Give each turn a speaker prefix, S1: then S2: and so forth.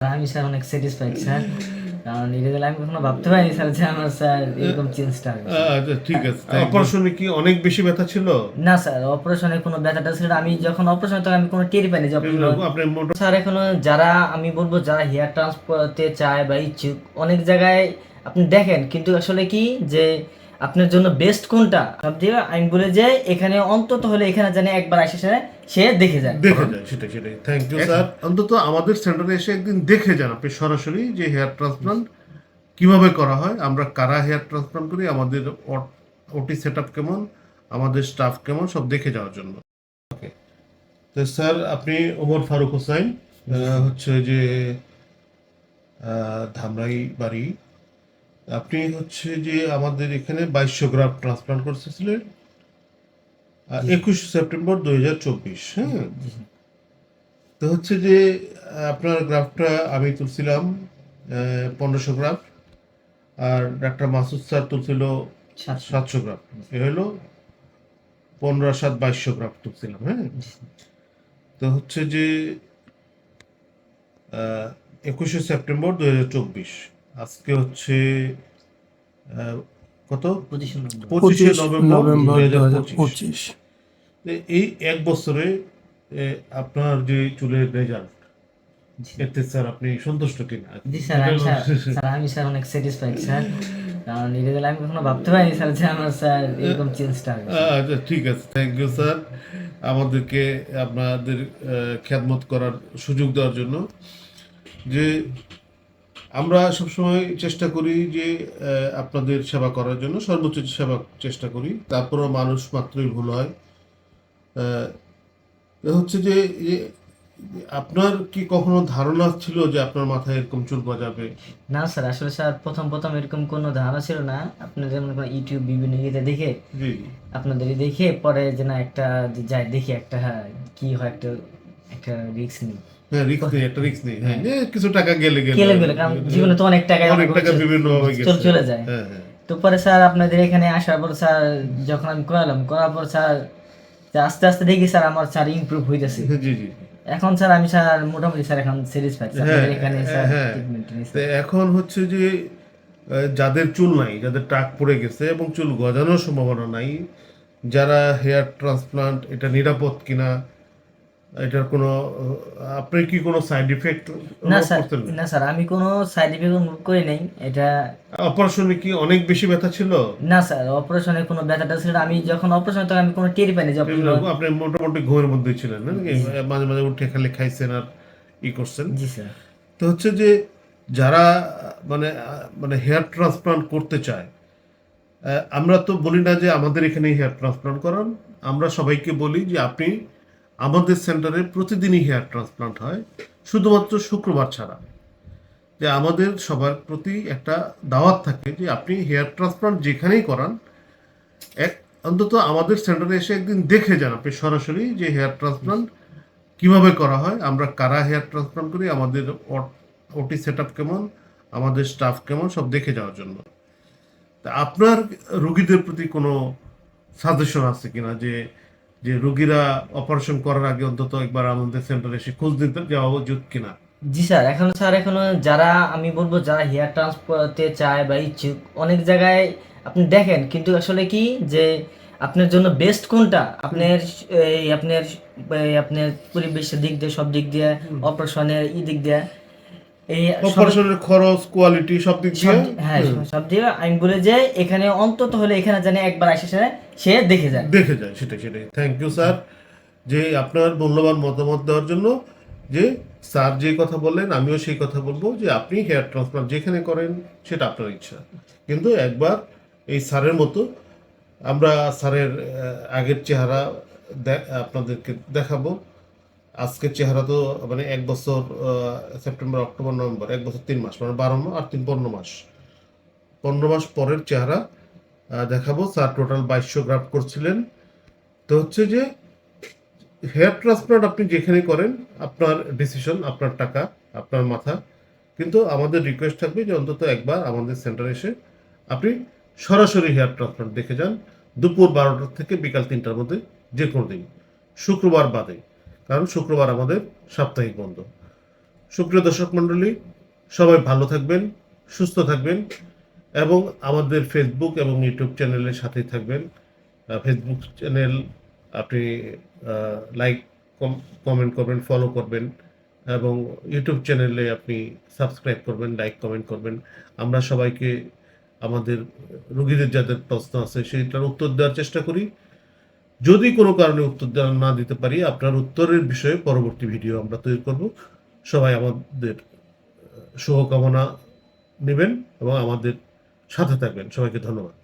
S1: আমি স্যার অনেক satisfied sir. কারণ দিলে আমি কখনো ভাবতে পারিনি স্যার যে আমার স্যার এরকম চেঞ্জটা হবে।
S2: আচ্ছা ঠিক আছে অপারেশনে কি অনেক বেশি ব্যথা ছিল?
S1: না স্যার অপারেশনে কোনো ব্যথাটা ছিল না। আমি যখন অপারেশন তখন আমি কোনো টের পাইনি যে
S2: আপনি
S1: স্যার এখনও যারা আমি বলব যারা হেয়ার ট্রান্সফার করতে চায় বা ইচ্ছুক অনেক জায়গায় আপনি দেখেন কিন্তু আসলে কি যে আপনার জন্য বেস্ট কোনটা? সব দিয়ে আমি বলে যে এখানে অন্তত হলে এখানে জানি একবার আসে সে সে দেখে যায়।
S2: দেখে যায় সেটাই সেটাই। থ্যাংক ইউ স্যার অন্তত আমাদের সেন্টারে এসে একদিন দেখে যান আপনি সরাসরি যে হেয়ার ট্রান্সপ্লান্ট কীভাবে করা হয়। আমরা কারা হেয়ার ট্রান্সপ্লান্ট করি আমাদের ওটি সেট আপ কেমন আমাদের স্টাফ কেমন সব দেখে যাওয়ার জন্য। ওকে তো স্যার আপনি ওমর ফারুক হোসাইন হচ্ছে যে ধামরাই বাড়ি আপনি হচ্ছে যে আমাদের এখানে বাইশশো গ্রাম ট্রান্সপ্লান্ট করতেছিলেন একুশ সেপ্টেম্বর দুই হাজার চব্বিশ হ্যাঁ? তো হচ্ছে যে আপনার গ্রাফটা আমি তুলছিলাম পনেরোশো গ্রাম আর ডাক্তার মাসুদ স্যার তুলছিল
S1: সাতশো।
S2: সাতশো গ্রাম। এ হলো পনেরো সাত বাইশশো গ্রাম তুলছিলাম হ্যাঁ? তো হচ্ছে যে একুশে সেপ্টেম্বর দু হাজার চব্বিশ। আজকে হচ্ছে আহ, কত? পঁচিশে নভেম্বর। পঁচিশ এই এক বছরে আপনার যে চুলের রেজাল্ট এতে স্যার আপনি সন্তুষ্ট কিনা?
S1: জি স্যার আমি স্যার আমি স্যার অনেক স্যাটিসফাইড স্যার। কারণ এটা দিলে আমি কখনো ভাবতে পারিনি স্যার যে আমার স্যার এরকম চেঞ্জটা
S2: আচ্ছা ঠিক আছে থ্যাংক ইউ স্যার আমাদেরকে আপনাদের খ্যাতমত করার সুযোগ দেওয়ার জন্য যে আমরা সবসময় চেষ্টা করি যে আপনাদের সেবা করার জন্য সর্বোচ্চ সেবা চেষ্টা করি তারপরেও মানুষ মাত্রই ভুল হয়। হচ্ছে যে আপনার কি কখনো ধারণা ছিল যে আপনার মাথায় এরকম চুল গজাবে
S1: না স্যার আসলে স্যার প্রথম প্রথম এরকম কোনো ধারণা ছিল না। আপনার যেমন ইউটিউব বিভিন্ন ইয়েতে দেখে আপনাদের দেখে পরে যে না একটা যাই দেখি একটা হ্যাঁ, কি হয় একটা একটা রিস্ক নিই।
S2: হ্যাঁ রিস্ক নেই একটা রিস্ক নেই। হ্যাঁ কিছু টাকা গেলে গেলে
S1: কেলে গেলে কারণ জীবনে তো অনেক টাকা
S2: অনেক টাকা বিভিন্ন ভাবে
S1: চলে চলে যায়।
S2: হ্যাঁ হ্যাঁ।
S1: তো পরে স্যার আপনাদের এখানে আসার পর স্যার যখন আমি করালাম করার পর স্যার আস্তে আস্তে দেখি স্যার আমার স্যার ইমপ্রুভ হইতেছে।
S2: জি জি।
S1: এখন স্যার আমি স্যার মোটামুটি স্যার এখন স্যাটিসফাইড স্যার
S2: হ্যাঁ,
S1: এখানে স্যার
S2: হ্যাঁ। এখন হচ্ছে যে যাদের চুল নাই যাদের টাক পড়ে গেছে এবং চুল গজানোর সম্ভাবনা নাই যারা হেয়ার ট্রান্সপ্লান্ট এটা নিরাপদ কিনা এটার কোনো আপনি কি কোনো সাইড ইফেক্ট
S1: না স্যার না স্যার আমি কোনো সাইড ইফেক্ট অনুভব করি নাই। এটা
S2: অপারেশনে কি অনেক বেশি ব্যথা ছিল?
S1: না স্যার অপারেশনে কোনো ব্যথাটা ছিল আমি যখন অপারেশন তখন আমি কোনো টের পাইনি যে
S2: আপনি মোটামুটি ঘুমের মধ্যে ছিলেন নাকি মাঝে মাঝে উঠে খালি খাইছেন আর ই করছেন।
S1: জি স্যার।
S2: তো হচ্ছে যে যারা মানে মানে হেয়ার ট্রান্সপ্লান্ট করতে চায় আমরা তো বলি না যে আমাদের এখানে হেয়ার ট্রান্সপ্লান্ট করান। আমরা সবাইকে বলি যে আপনি আমাদের সেন্টারে প্রতিদিনই হেয়ার ট্রান্সপ্লান্ট হয়, শুধুমাত্র শুক্রবার ছাড়া। যে আমাদের সবার প্রতি একটা দাওয়াত থাকে যে আপনি হেয়ার ট্রান্সপ্লান্ট যেখানেই করান, এক, অন্তত আমাদের সেন্টারে এসে একদিন দেখে যান আপনি সরাসরি যে হেয়ার ট্রান্সপ্লান্ট কীভাবে করা হয়, আমরা কারা হেয়ার ট্রান্সপ্লান্ট করি, আমাদের ওটি সেট আপ কেমন, আমাদের স্টাফ কেমন, সব দেখে যাওয়ার জন্য। তা আপনার রুগীদের প্রতি কোনো সাজেশন আছে কিনা যে যে রুগীরা অপারেশন করার আগে অন্তত একবার আমাদের সেন্টারে এসে খোঁজ নিতে যাওয়া উচিত কিনা।
S1: জি স্যার এখন স্যার এখনও যারা আমি বলব যারা হেয়ার ট্রান্সফার করতে চায় বা ইচ্ছুক অনেক জায়গায় আপনি দেখেন কিন্তু আসলে কি যে আপনার জন্য বেস্ট কোনটা? আপনার এই আপনার আপনার পরিবেশের দিক দিয়ে সব দিক দিয়ে অপারেশনের ই দিক দিয়ে। এই
S2: অপারেশনের খরচ কোয়ালিটি সব দিক দিয়ে?
S1: হ্যাঁ সব দিয়ে আমি বলে যে এখানে অন্তত হলে এখানে জানি একবার আসে সে সে দেখে যায়।
S2: দেখে যায় সেটাই সেটাই। থ্যাংক ইউ স্যার যে আপনার মূল্যবান মতামত দেওয়ার জন্য যে স্যার যে কথা বললেন আমিও সেই কথা বলব যে আপনি হেয়ার ট্রান্সপ্লান্ট যেখানে করেন সেটা আপনার ইচ্ছা। কিন্তু একবার এই স্যারের মতো আমরা স্যারের আগের চেহারা আপনাদেরকে দেখাবো। আজকের চেহারা তো মানে এক বছর সেপ্টেম্বর, অক্টোবর, নভেম্বর, এক বছর তিন মাস মানে বারো আর তিন পনেরো মাস। পনেরো মাস পরের চেহারা দেখাবো। স্যার টোটাল বাইশশো গ্রাফ করছিলেন। তো হচ্ছে যে হেয়ার ট্রান্সপ্লান্ট আপনি যেখানে করেন, আপনার ডিসিশন আপনার টাকা, আপনার মাথা। কিন্তু আমাদের রিকোয়েস্ট থাকবে যে অন্তত একবার আমাদের সেন্টারে এসে আপনি সরাসরি হেয়ার ট্রান্সপ্লান্ট দেখে যান। দুপুর বারোটা থেকে বিকাল তিনটার মধ্যে যে কোনো দিন। শুক্রবার বাদে। কারণ শুক্রবার আমাদের সাপ্তাহিক বন্ধ। সুপ্রিয় দর্শক মণ্ডলী, সবাই ভালো থাকবেন, সুস্থ থাকবেন এবং আমাদের ফেসবুক এবং ইউটিউব চ্যানেলের সাথেই থাকবেন। ফেসবুক চ্যানেল আপনি লাইক কমেন্ট করবেন ফলো করবেন এবং ইউটিউব চ্যানেলে আপনি সাবস্ক্রাইব করবেন লাইক কমেন্ট করবেন। আমরা সবাইকে আমাদের রোগীদের যাদের প্রশ্ন আছে, সেটার উত্তর দেওয়ার চেষ্টা করি। যদি কোনো কারণে উত্তর না দিতে পারি, আপনার উত্তরের বিষয়ে পরবর্তী ভিডিও আমরা তৈরি করব। সবাই আমাদের শুভকামনা নেবেন এবং আমাদের সাথে থাকবেন। সবাইকে ধন্যবাদ।